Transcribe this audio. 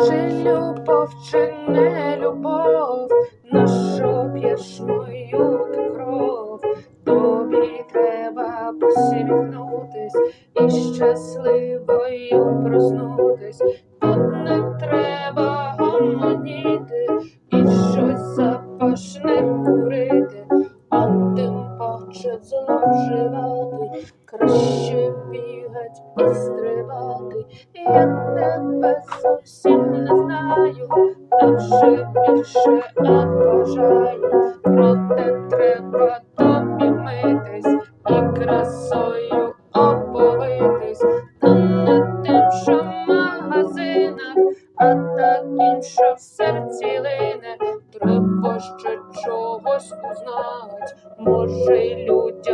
Чи любов, чи не любов, на що п'єш мою кров? Тобі треба посміхнутись і щасливою проснутись. Тут не треба гомоніти і щось запашне курити, а тим паче зловживати, краще літать і стрибати, я тебе зовсім не знаю, та вже більше бажаю, проте треба тобі і красою оповитись, та не тим, що в магазинах, а таким, що в серці лине, треба ще чогось узнать, може людям.